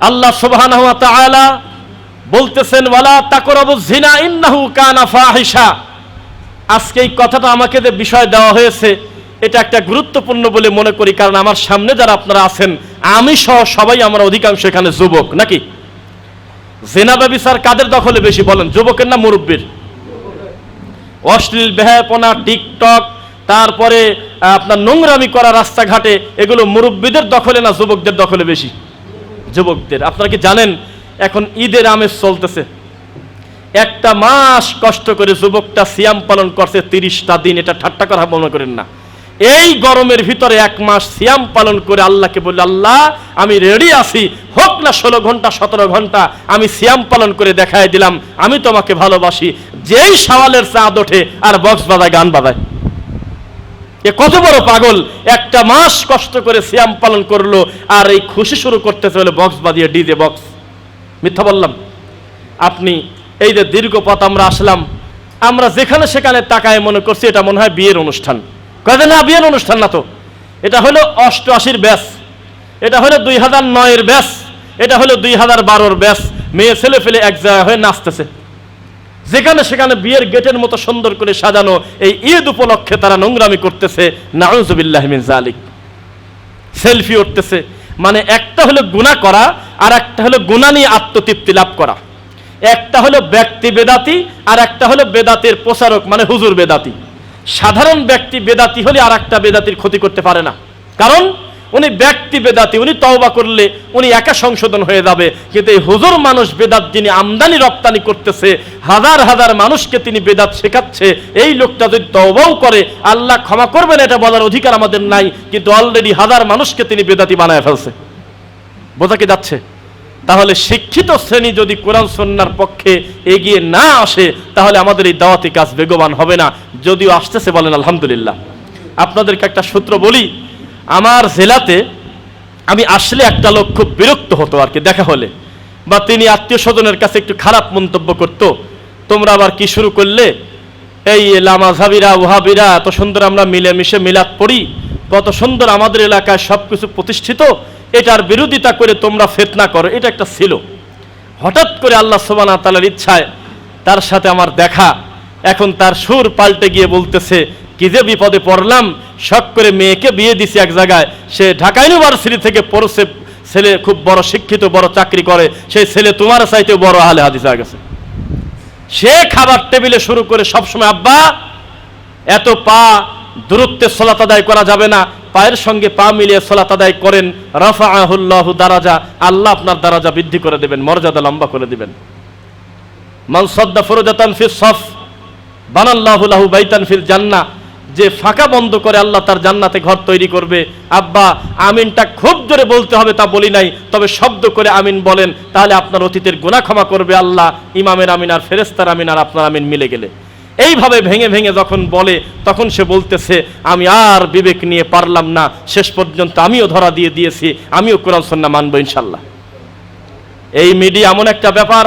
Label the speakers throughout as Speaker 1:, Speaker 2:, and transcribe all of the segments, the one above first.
Speaker 1: আল্লাহ তাআলা বলতেছেন, ওয়ালা তাকরাবু জিনা ইন্নাহু কানা ফাহিশা। আজকে এই কথাটা আমাকে যে বিষয় দেওয়া হয়েছে, এটা একটা গুরুত্বপূর্ণ বলে মনে করি, কারণ আমার সামনে যারা আপনারা আছেন, আমি সহ সবাই আমরা অধিকাংশ এখানে যুবক, নাকি? জেনা ব্যবিচার কাদের দখলে বেশি বলেন? যুবকের না মুরব্বীর? অশ্লীল বেহাপনা টিকটক, তারপরে আপনার নোংরামি করা রাস্তাঘাটে, এগুলো মুরব্বীদের দখলে না যুবকদের দখলে বেশি? যুবকদের। আপনারা কি জানেন, এখন ঈদের আমেজ চলতেছে। একটা মাস কষ্ট করে যুবকটা সিয়াম পালন করছে, তিরিশটা দিন, এটা ঠাট্টা করা মনে করেন না। এই গরমের ভিতরে এক মাস সিয়াম পালন করে আল্লাহকে বলল, আল্লাহ, আমি রেডি আছি। হোক না ষোলো ঘণ্টা, সতেরো ঘণ্টা, আমি সিয়াম পালন করে দেখায় দিলাম, আমি তোমাকে ভালোবাসি। যেই সওয়ালের চাঁদ ওঠে, আর বক্স বাজায়, গান বাজায়। এ কত বড় পাগল। একটা মাস কষ্ট করে শ্যাম পালন করল, আর এই খুশি শুরু করতেছে বলে বক্স বাজিয়ে ডিজে বক্স মিথ্যা বললাম। আপনি এই যে দীর্ঘ পথ আমরা আসলাম, আমরা যেখানে সেখানে তাকায় মনে করছি এটা মনে হয় বিয়ের অনুষ্ঠান। কয়ে না, বিয়ের অনুষ্ঠান না তো। এটা হলো অষ্টআশির ব্যাস। এটা হলো দুই হাজার নয়ের ব্যাস। এটা হলো দুই হাজার বারোর ব্যাস। মেয়ে ছেলে ফেলে এক জায়গায় হয়ে নাচতেছে। যেখানে সেখানে বিয়ের গেটের মতো সুন্দর করে সাজানো এই ঈদ উপলক্ষে তারা নোংরামি করতেছে নাউজুবিল্লাহমিন জালিক সেলফি উঠতেছে। মানে একটা হলো গুণা করা, আর একটা হলো গুণা নিয়ে আত্মতৃপ্তি লাভ করা। একটা হলো ব্যক্তি বেদাতি, আর একটা হলো বেদাতের প্রচারক মানে হুজুর বেদাতি। সাধারণ ব্যক্তি বেদাতি হলে আর একটা বেদাতির ক্ষতি করতে পারে না। কারণ উনি ব্যক্তি বেদাতি, উনি তওবা করলে উনি একা সংশোধন হয়ে যাবে। কিন্তু এই হুজুর মানুষ বেদাত যিনি আমদানি রপ্তানি করতেছে, হাজার হাজার মানুষকে তিনি বেদাত শেখাচ্ছে, এই লোকটা যদি তওবাও করে, আল্লাহ ক্ষমা করবেন এটা বলার অধিকার আমাদের নাই, কিন্তু অলরেডি হাজার মানুষকে তিনি বেদাতি বানায় ফেলছে। বোঝা কি যাচ্ছে? তাহলে শিক্ষিত শ্রেণি যদি কোরআন সন্ন্যার পক্ষে এগিয়ে না আসে, তাহলে আমাদের এই দাওয়াতি কাজ বেগবান হবে না। যদিও আসতেছে বলেন আলহামদুলিল্লাহ। আপনাদেরকে একটা সূত্র বলি আমার জেলাতে আমি আসলে একটা লোক খুব বিরক্ত হতো আর কি, দেখা হলে। বা তিনি আত্মীয় স্বজনের কাছে একটু খারাপ মন্তব্য করত। তোমরা আবার কি শুরু করলে? এই লামাঝাবিরা ওহাবিরা এত সুন্দর আমরা মিলেমিশে মিলাদ পড়ি, কত সুন্দর আমাদের এলাকায় সব কিছু প্রতিষ্ঠিত, এটার বিরোধিতা করে তোমরা ফেতনা করো, এটা একটা ছিল। হঠাৎ করে আল্লাহ সোবানা তালার ইচ্ছায় তার সাথে আমার দেখা। এখন তার সুর পাল্টে গিয়ে বলতেছে কি যে বিপদে পড়লাম, শখ করে মেয়েকে বিয়ে দিছি এক জায়গায়। সে ঢাকা ইউনিভার্সিটি থেকে পড়ছে, ছেলে খুব বড় শিক্ষিত, বড় চাকরি করে। সেই ছেলে তোমার চাইতে বড় হালে হাদিস হয়ে গেছে। সে খাবার টেবিলে শুরু করে সবসময়, আব্বা, এত পা দূরত্বে সলাত আদায় করা যাবে না। পায়ের সঙ্গে পা মিলিয়ে সলাত আদায় করেন। রাফা আহুল্লাহ দারাজা। আল্লাহ আপনার দারাজা বৃদ্ধি করে দেবেন, মর্যাদা লম্বা করে দিবেন। মান সদ্দা ফরজাতান ফিস সফ, বানাল্লাহু লাহু বাইতান ফিল জান্নাহ। যে ফাঁকা বন্ধ করে আল্লাহ তার জান্নাতে ঘর তৈরি করবে। আব্বা, আমিনটা খুব জোরে বলতে হবে তা বলি নাই, তবে শব্দ করে আমিন বলেন, তাহলে আপনার অতীতের গুনাহ ক্ষমা করবে আল্লাহ, ইমামের আমিন আর ফেরেস্তার আমিন আর আপনার আমিন মিলে গেলে। এইভাবে ভেঙে ভেঙে যখন বলে, তখন সে বলতেছে, আমি আর বিবেক নিয়ে পারলাম না, শেষ পর্যন্ত আমিও ধরা দিয়ে দিয়েছি, আমিও কোরআন সন্না মানবো ইনশাল্লাহ। এই মিডিয়া এমন একটা ব্যাপার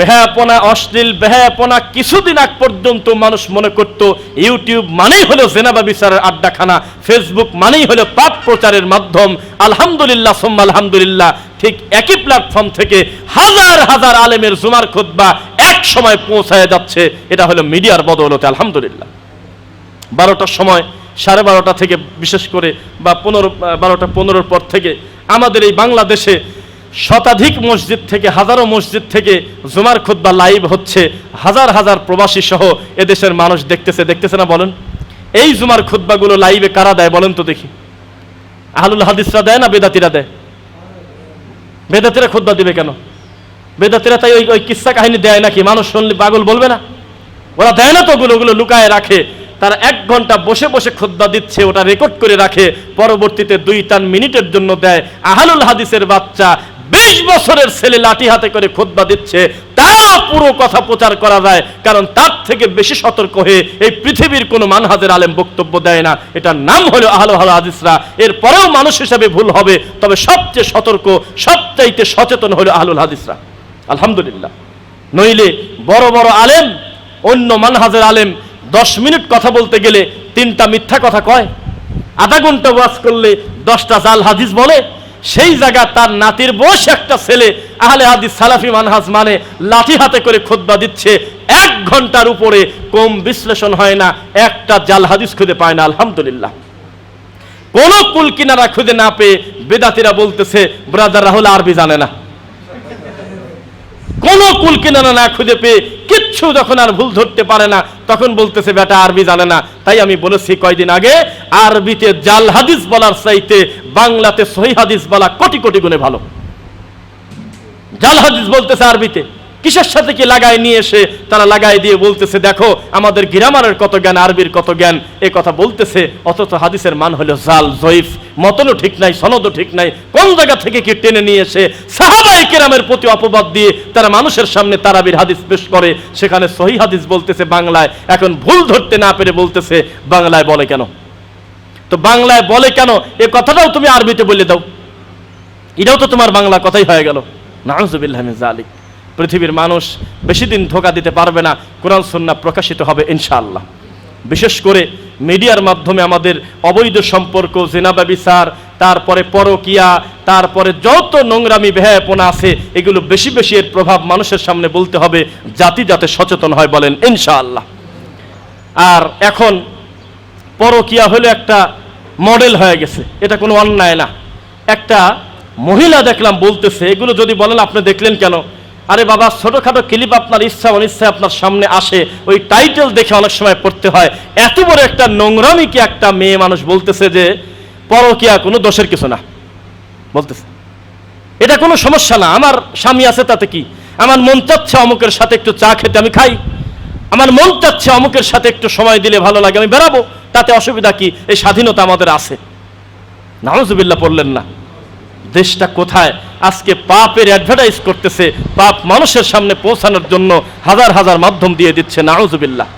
Speaker 1: বেহায়াপনা, অশ্লীল বেহায়াপনা কিছুদিন আগ পর্যন্ত মানুষ মনে করত ইউটিউব মানেই হলো জেনাবা বিচারের আড্ডাখানা, ফেসবুক মানেই হলো পাপ প্রচারের মাধ্যম। আলহামদুলিল্লাহ, সোম্মা আলহামদুলিল্লাহ। ঠিক একই প্ল্যাটফর্ম থেকে হাজার হাজার আলেমের জুমার খুতবা এক সময় পৌঁছায় যাচ্ছে। এটা হলো মিডিয়ার বদৌলতে, আলহামদুলিল্লাহ। বারোটার সময়, সাড়ে বারোটা থেকে বিশেষ করে বা পনেরো, বারোটা পনেরোর পর থেকে আমাদের এই বাংলাদেশে শতাধিক মসজিদ থেকে, হাজারো মসজিদ থেকে জুমার খুদ্া লাইভ হচ্ছে। হাজার হাজার প্রবাসী সহ এদেশের মানুষ দেখতেছে। দেখতেছে না বলেন? এই জুমার খুদ্বাগুলো লাইভে কারা দেয় বলেন তো দেখি। আহলুল হাদিসরা দেয় না বেদাতিরা দেয়? বেদাতিরা খুদ্া দিবে কেন? বেদাতিরা তাই ওই ওই কাহিনী দেয় নাকি? মানুষ শুনলে পাগল বলবে না? ওরা দেয় না তো ওগুলো ওগুলো লুকায় রাখে। তারা এক ঘণ্টা বসে বসে খুদ্া দিচ্ছে, ওটা রেকর্ড করে রাখে। পরবর্তীতে দুই তিন মিনিটের জন্য দেয়। আহালুল হাদিসের বাচ্চা বিশ বছরের ছেলে লাঠি হাতে করে খুদ্া দিচ্ছে তা পুরো কথা প্রচার করা যায়, কারণ তার থেকে বেশি সতর্ক হয়ে এই পৃথিবীর কোনো মানহাজের আলেম বক্তব্য দেয় না। এটার নাম হলো আহলো আহলো এর পরেও মানুষ হিসাবে ভুল হবে, তবে সবচেয়ে সতর্ক, সবচাইতে সচেতন হলো আহলুল হাদিসরা। আলহামদুলিল্লাহ। নইলে বড় বড় আলেম, অন্য মানহাজের আলেম, দশ মিনিট কথা বলতে গেলে তিনটা মিথ্যা কথা কয়। আধা ঘণ্টা ওয়াজ করলে দশটা জাল হাদিস বলে। সেই জায়গা তার নাতির বয়স একটা ছেলে। আহলে আদি সালাফি মানহাজ মানে লাঠি হাতে করে খোদবা দিচ্ছে। এক ঘণ্টার উপরে কম বিশ্লেষণ হয় না, একটা জাল হাদিস খুঁজে পায় না, আলহামদুলিল্লাহ। কোন কুল কিনারা খুঁজে না পেয়ে বেদাতিরা বলতেছে, ব্রাদার, রাহুল আরবি জানে না। কোন কুল কিনারা না খুঁজে পেয়ে কিচ্ছু যখন আর ভুল ধরতে পারে না, তখন বলতেছে, বেটা, আরবি জানে না। তাই আমি বলেছি কয়দিন আগে, আরবিতে জাল হাদিস বলার চাইতে বাংলাতে সহি হাদিস বলা কোটি কোটি গুণে ভালো। জাল হাদিস বলতেছে আরবিতে। কিসের সাথে কি লাগায় নিয়ে এসে তারা লাগাই দিয়ে বলতেছে, দেখো, আমাদের গ্রামারের কত জ্ঞান, আরবির কত জ্ঞান। এ কথা বলতেছে, অথচ হাদিসের মান হলো জাল, জয়ীফ। মতনও ঠিক নাই, সনদও ঠিক নাই কোন জায়গা থেকে কি টেনে নিয়ে এসে সাহাবাই কেরামের প্রতি অপবাদ দিয়ে তারা মানুষের সামনে তারাবির হাদিস পেশ করে? সেখানে সহি হাদিস বলতেছে বাংলায়। এখন ভুল ধরতে না পেরে বলতেছে, বাংলায় বলে কেন? তো বাংলায় বলে কেন? এ কথাটাও তুমি আরবিতে বলে দাও। এটাও তো তোমার বাংলা কথাই হয়ে গেল। নাউজুবিল্লাহ মিন পৃথিবীর মানুষ বেশি দিন ধোকা দিতে পারবে না। কোরআন, সুন্নাহ প্রকাশিত হবে ইনশাআল্লাহ। বিশেষ করে মিডিয়ার মাধ্যমে আমাদের অবৈধ সম্পর্ক, জেনা ব্যবিচার, তারপরে পরকিয়া, তারপরে যত নোংরামি, বেহায়াপনা আছে, এগুলো বেশি বেশি এর প্রভাব মানুষের সামনে বলতে হবে, জাতি যাতে সচেতন হয় বলেন ইনশাআল্লাহ। আর এখন পরকিয়া হলো একটা মডেল হয়ে গেছে, এটা কোনো অন্যায় না। একটা মহিলা দেখলাম বলতেছে, এগুলো যদি বলেন আপনি দেখলেন কেন? আরে বাবা, ছোটখাটো ক্লিপ আপনার ইচ্ছা অনিচ্ছা আপনার সামনে আসে, ওই টাইটেল দেখে অনেক সময় পড়তে হয়। এত বড় একটা নোংরামি কি একটা মেয়ে মানুষ বলতেছে যে, পরকিয়া, কোনো দোষের কিছু না। বলতেছে। এটা কোনো সমস্যা না। আমার স্বামী আছে তাতে কি? আমার মন চাচ্ছে অমুকের সাথে একটু চা খেতে, আমি খাই। আমার মন চাচ্ছে অমুকের সাথে একটু সময় দিলে ভালো লাগে, আমি বেরাবো তাতে অসুবিধা কি? এই স্বাধীনতা আমাদের আছে। নাউজুবিল্লাহ পড়লেন না। দেশটা কোথায়? আজকে পাপের অ্যাডভার্টাইজ করতেছে, পাপ মানুষের সামনে পৌঁছানোর জন্য হাজার হাজার মাধ্যম দিয়ে দিচ্ছে, নাউজুবিল্লাহ।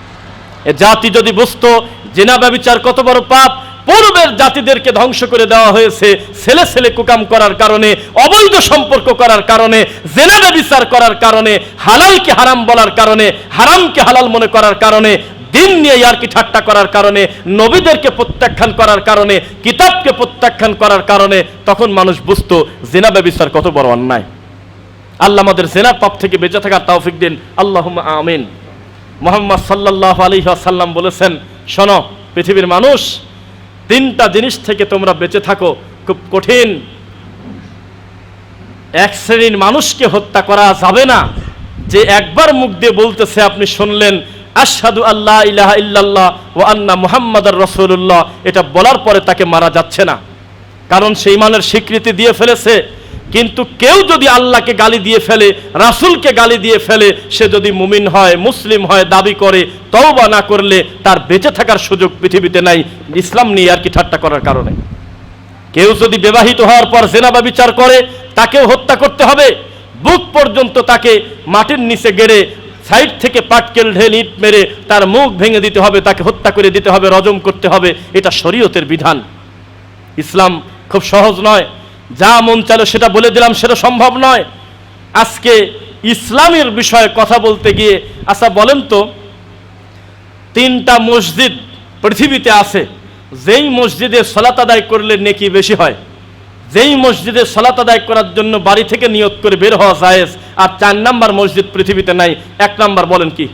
Speaker 1: এ জাতি যদি বুঝতো জেনা ব্যবিচার কত বড় পাপ, পূর্বের জাতিদেরকে ধ্বংস করে দেওয়া হয়েছে, ছেলে ছেলে কুকাম করার কারণে, অবৈধ সম্পর্ক করার কারণে জেনা ব্যবিচার করার কারণে, হালালকে হারাম বলার কারণে, হারামকে হালাল মনে করার কারণে দিন নিয়ে আর কি ঠাট্টা করার কারণে, নবীদেরকে প্রত্যাখ্যান করার কারণে, কিতাবকে প্রত্যাখ্যান করার কারণে, তখন মানুষ বুঝতো জেনা ব্যবিচার কত বড় অন্যায়। আল্লাহ আমাদের জেনার পাপ থেকে বেঁচে থাকার তৌফিক দিন। আল্লাহ আমিন। মোহাম্মদ সাল্লাহ আলী সাল্লাম বলেছেন, শোনো, পৃথিবীর মানুষ, তিনটা জিনিস থেকে তোমরা বেঁচে থাকো, খুব কঠিন। এক শ্রেণির মানুষকে হত্যা করা যাবে না। যে একবার মুখ দিয়ে বলতেছে, আপনি শুনলেন আশহাদু আল্লাহ ইলাহা ইল্লাল্লাহ ও আন্না মুহাম্মাদার রসুল্লাহ এটা বলার পরে তাকে মারা যাচ্ছে না। কারণ সে ইমানের স্বীকৃতি দিয়ে ফেলেছে। কিন্তু কেউ যদি আল্লাহকে গালি দিয়ে ফেলে, রাসূলকে গালি দিয়ে ফেলে, সে যদি মুমিন হয়, মুসলিম হয়, দাবি করে, তওবা না করলে তার বেঁচে থাকার সুযোগ পৃথিবীতে নাই। ইসলাম নিয়ে আর কি ঠাট্টা করার কারণে। কেউ যদি বিবাহিত হওয়ার পর জেনাবা বিচার করে, তাকেও হত্যা করতে হবে। বুক পর্যন্ত তাকে মাটির নিচে গেড়ে সাইড থেকে পাটকেল ঢেল ইট মেরে তার মুখ ভেঙে দিতে হবে, তাকে হত্যা করে দিতে হবে, রজম করতে হবে, এটা শরীয়তের বিধান। ইসলাম খুব সহজ নয়। যা মন চালো সেটা বলে দিলাম, সেটা সম্ভব নয়। আজকে ইসলামের বিষয়ে কথা বলতে গিয়ে আচ্ছা বলেন তো, তিনটা মসজিদ পৃথিবীতে আছে, যেই মসজিদে সলাত আদায় করলে নেকি বেশি হয়? যেই মসজিদে সলাত আদায় করার জন্য বাড়ি থেকে নিয়ত করে বের হওয়া জায়েজ? আর চার নাম্বার মসজিদ পৃথিবীতে নাই। এক নাম্বার বলেন কি?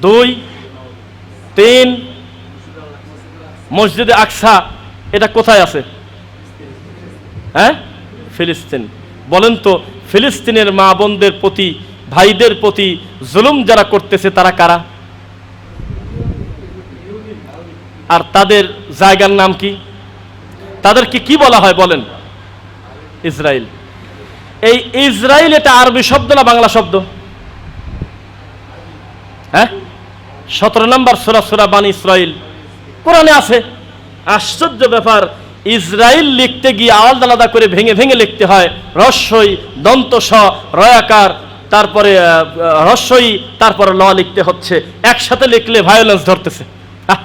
Speaker 1: দুই, তিন, মসজিদে আকসা, এটা কোথায় আছে? হ্যাঁ? ফিলিস্তিন। বলেন তো, ফিলিস্তিনের মা বোনদের প্রতি, ভাইদের প্রতি জুলুম যারা করতেছে, তারা কারা? আর তাদের জায়গার নাম কি? তাদেরকে কি বলা হয় বলেন? ইসরায়েল এই ইসরায়েল এটা আরবি শব্দ না বাংলা শব্দ? হ্যাঁ? সতেরো নম্বর সোরা সোরা বান ইসরায়েল কোরআনে আছে। আশ্চর্য ব্যাপার ইসরায়েল লিখতে গিয়ে আলাদা আলাদা করে ভেঙে ভেঙে লিখতে হয়। রস্যই দন্ত স রয়াকার, তারপরে রস্যই তারপরে ল লিখতে হচ্ছে। একসাথে লিখলে ভায়োলেন্স ধরতেছে।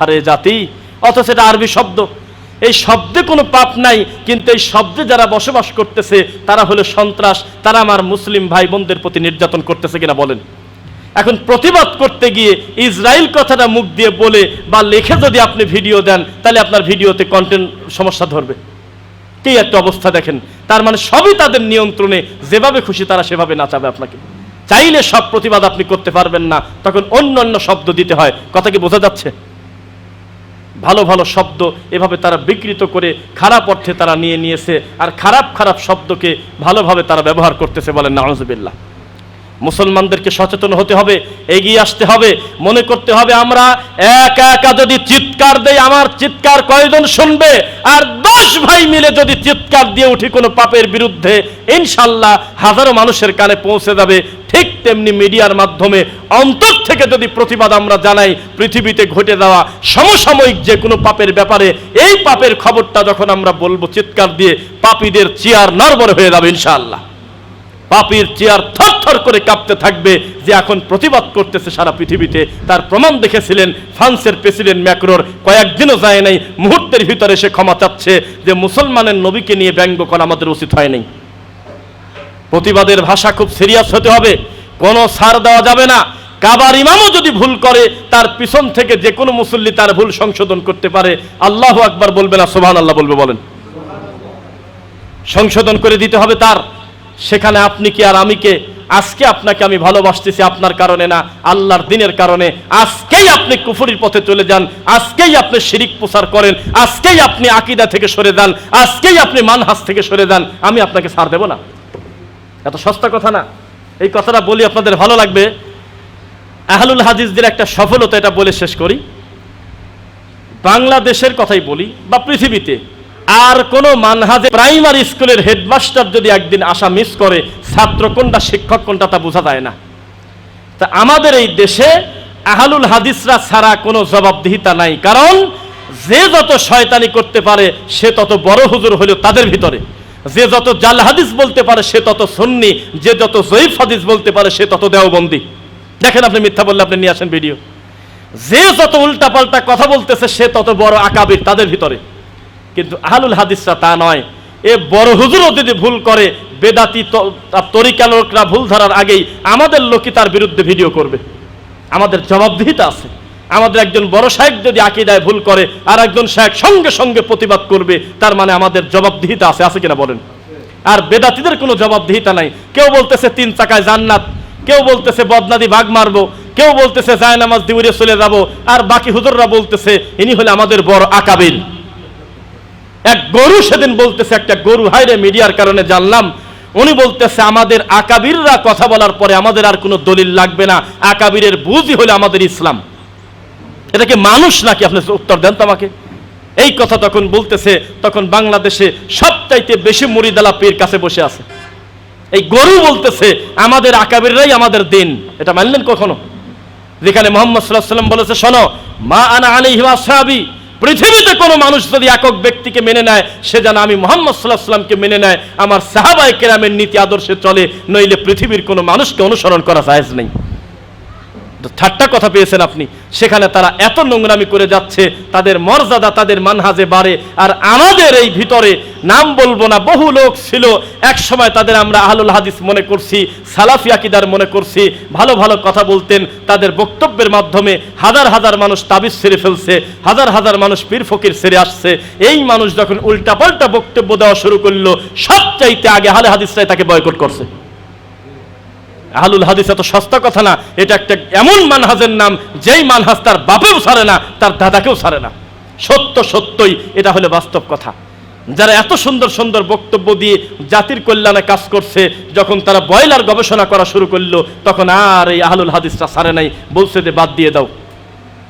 Speaker 1: আরে জাতি, অথচ এটা আরবি শব্দ। এই শব্দে কোনো পাপ নাই, কিন্তু এই শব্দে যারা বসবাস করতেছে, তারা হলো সন্ত্রাস, তারা আমার মুসলিম ভাই বোনদের প্রতি নির্যাতন করতেছে কিনা বলেন। এখন প্রতিবাদ করতে গিয়ে ইসরায়েল কথাটা মুখ দিয়ে বলে বা লেখে যদি আপনি ভিডিও দেন, তাহলে আপনার ভিডিওতে কন্টেন্ট সমস্যা ধরবে। কি একটা অবস্থা দেখেন। তার মানে সবই তাদের নিয়ন্ত্রণে, যেভাবে খুশি তারা সেভাবে নাচাবে আপনাকে। চাইলে সব প্রতিবাদ আপনি করতে পারবেন না, তখন অন্য অন্য শব্দ দিতে হয়। কথা কি বোঝা যাচ্ছে? ভালো ভালো শব্দ এভাবে তারা বিকৃত করে খারাপ অর্থে তারা নিয়ে নিয়েছে আর খারাপ খারাপ শব্দকে ভালোভাবে তারা ব্যবহার করতেছে বলেন নাজবিল্লা মুসলমানদেরকে সচেতন হতে হবে, এগিয়ে আসতে হবে, মনে করতে হবে আমরা একা একা যদি চিৎকার দেই, আমার চিৎকার কয়জন শুনবে? আর দশ ভাই মিলে যদি চিৎকার দিয়ে উঠি কোনো পাপের বিরুদ্ধে, ইনশাল্লাহ হাজারো মানুষের কানে পৌঁছে যাবে। ঠিক তেমনি মিডিয়ার মাধ্যমে অন্তর থেকে যদি প্রতিবাদ আমরা জানাই, পৃথিবীতে ঘটে যাওয়া সমসাময়িক যে কোনো পাপের ব্যাপারে, এই পাপের খবরটা যখন আমরা বলব, চিৎকার দিয়ে পাপীদের চেয়ার নরবর হয়ে যাবে ইনশাআল্লাহ পাপির চেয়ার থরথর করে কাঁপতে থাকবে যে এখন প্রতিবাদ করতেছে সারা পৃথিবীতে। তার প্রমাণ দেখেছিলেন ফ্রান্সের প্রেসিডেন্ট ম্যাক্রোর। কয়েকদিনও যায় নাই, মুহূর্তের ভিতরে সে ক্ষমা চাচ্ছে যে মুসলমানের নবীকে নিয়ে ব্যঙ্গ করা আমাদের উচিত হয় নাই। প্রতিবাদের ভাষা খুব সিরিয়াস হতে হবে। কোনো ছাড় দেওয়া যাবে না। কাবার ইমামও যদি ভুল করে, তার পিছন থেকে যে কোনো মুসল্লি তার ভুল সংশোধন করতে পারে। আল্লাহ আকবার বলবে না সোভান আল্লাহ বলবে বলেন। সংশোধন করে দিতে হবে তার। সেখানে আপনি কি আর আমি কে আজকে আপনাকে আমি ভালোবাসতেছি আপনার কারণে না, আল্লাহর দিনের কারণে। আজকেই আপনি কুফুরির পথে চলে যান, আজকেই আপনি শিরিক প্রচার করেন, আজকেই আপনি আকিদা থেকে সরে যান, আজকেই আপনি মানহাস থেকে সরে যান। আমি আপনাকে ছাড় দেব না। এত সস্তা কথা না। এই কথাটা বলি আপনাদের ভালো লাগবে। আহলুল হাদিসদের একটা সফলতা এটা বলে শেষ করি। বাংলাদেশের কথাই বলি বা পৃথিবীতে। আর কোনো মানহাজে প্রাইমারি স্কুলের হেডমাস্টার যদি একদিন আসা মিস করে, ছাত্র কোনটা, শিক্ষক কোনটা তা বোঝা যায় না। তা আমাদের এই দেশে আহলুল হাদিসরা ছাড়া কোনো জবাবদিহিতা নাই। কারণ যে যত শয়তানি করতে পারে, সে তত বড় হুজুর হলো তাদের ভিতরে। যে যত জাল হাদিস বলতে পারে, সে তত সুন্নি। যে যত জয়ীফ হাদিস বলতে পারে, সে তত দেওবন্দি। দেখেন আপনি মিথ্যা বললে আপনি নিয়ে আসেন ভিডিও। যে যত উল্টাপাল্টা কথা বলতেছে, সে তত বড় আকাবির তাদের ভিতরে। কিন্তু আহলুল হাদিসরা তা নয়। এ বড় হুজুরও যদি ভুল করে, বেদাতি তরিকা লোকরা ভুল ধরার আগেই আমাদের লোকই তার বিরুদ্ধে ভিডিও করবে। আমাদের জবাবদিহিতা আছে। আমাদের একজন বড় সাহেব যদি আকিদায় ভুল করে, আর একজন সাহেব সঙ্গে সঙ্গে প্রতিবাদ করবে, তার মানে আমাদের জবাবদিহিতা আছে। আছে কিনা বলেন? আর বেদাতিদের কোনো জবাবদিহিতা নাই। কেউ বলতেছে তিন চাকায় জান্নাত, কেউ বলতেছে বদনাদি বাঘ মারবো, কেউ বলতেছে জায়নামাজ দিউরে চলে যাব, আর বাকি হুজুররা বলতেছে, ইনি হলে আমাদের বড় আকাবির এক গরু সেদিন বলতেছে, একটা গরু হাইরে মিডিয়ার কারণে জানলাম। উনি বলতেছে, আমাদের আকাবিররা কথা বলার পরে আমাদের আর কোনো দলিল লাগবে না। আকাবিরের বুঝই হলে আমাদের ইসলাম। এটাকে মানুষ নাকি? আপনি উত্তর দেন তো আমাকে। এই কথা তখন বলতেছে, তখন বাংলাদেশে সবচাইতে বেশি মুড়িদালা পীর কাছে বসে আছে। এই গরু বলতেছে, আমাদের আকাবিররাই আমাদের দিন। এটা মানলেন কখনো? যেখানে মোহাম্মদ সাল্লাহ সাল্লাম বলেছে, শোনো, মা আনা আলাইহি আসহাবি পৃথিবীতে কোনো মানুষ যদি একক ব্যক্তিকে মেনে নেয়, সে যেন আমি মোহাম্মদ সাল্লাহ সাল্লামকে মেনে নেয়। আমার সাহাবাই কেরামের নীতি আদর্শে চলে, নইলে পৃথিবীর কোনো মানুষকে অনুসরণ করা সাহেজ নেই। ঠাট্টা কথা পেয়েছেন আপনি। সেখানে তারা এত নোংরামি করে যাচ্ছে, তাদের মর্যাদা তাদের মানহাজে বাড়ে, আর আমাদের এই ভিতরে নাম বলব না, বহু লোক ছিল। এক সময় তাদের আমরা আহলুল হাদিস মনে করছি, সালাফি আকিদার মনে করছি, ভালো ভালো কথা বলতেন, তাদের বক্তব্যের মাধ্যমে হাজার হাজার মানুষ তাবিজ সেরে ফেলছে, হাজার হাজার মানুষ পীর ফকির সেরে আসছে। এই মানুষ যখন উল্টাপাল্টা বক্তব্য দেওয়া শুরু করল, সবচাইতে আগে আহলে হাদিসরাই তাকে বয়কট করছে। আহলুল হাদিস এত সস্তা কথা না, এটা একটা এমন মানহাজের নাম, যেই মানহাজ তার বাপেও ছাড়ে না, তার দাদাকেও ছাড়ে না। সত্য সত্যই, এটা হলো বাস্তব কথা। যারা এত সুন্দর সুন্দর বক্তব্য দিয়ে জাতির কল্যাণে কাজ করছে, যখন তারা বয়লার গবেষণা করা শুরু করল, তখন আর এই আহলুল হাদিসটা ছাড়ে নাই, বলছে যে বাদ দিয়ে দাও।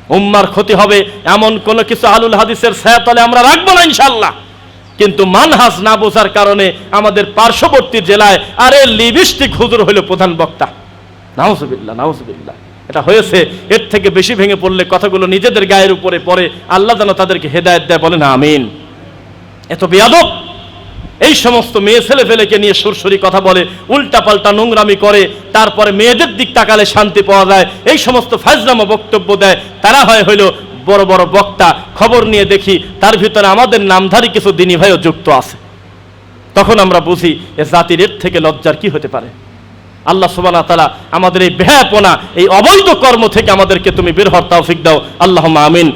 Speaker 1: উম্মার ক্ষতি হবে, এমন কোনো কিছু আহলুল হাদিসের ছায়াতলে আমরা রাখব না ইনশাল্লাহ কিন্তু মানহাজ না বোঝার কারণে আমাদের পার্শ্ববর্তী জেলায় আরে লিপস্টিক হুজুর হইল প্রধান বক্তা। নাউজুবিল্লাহ নাউজুবিল্লাহ। এটা হয়েছে, এর থেকে বেশি ভেঙে পড়লে কথাগুলো নিজেদের গায়ের উপরে পড়ে, আল্লাহ যেন তাদেরকে হেদায়েত দেয়, বলেন আমিন। এত বেয়াদব! এই সমস্ত মেয়ে ছেলে ফেলেকে নিয়ে সুরসুরি কথা বলে উল্টা পাল্টা নোংরামি করে, তারপরে মেয়েদের দিক তাকালে শান্তি পাওয়া যায়, এই সমস্ত ফাজলামা বক্তব্য দেয়, তারা হয় হইল বড় বড় বক্তা খবর নিয়ে দেখি তার ভিতরে আমাদের নামধারী কিছু দিনী ভাইও যুক্ত আছে। তখন আমরা বুঝি এ জাতির এর থেকে লজ্জার কি হতে পারে? আল্লাহ সুবানা তালা আমাদের এই বেহাপনা এই অবৈধ কর্ম থেকে আমাদেরকে তুমি বের হওয়ার তৌফিক দাও। আল্লাহ আমিন।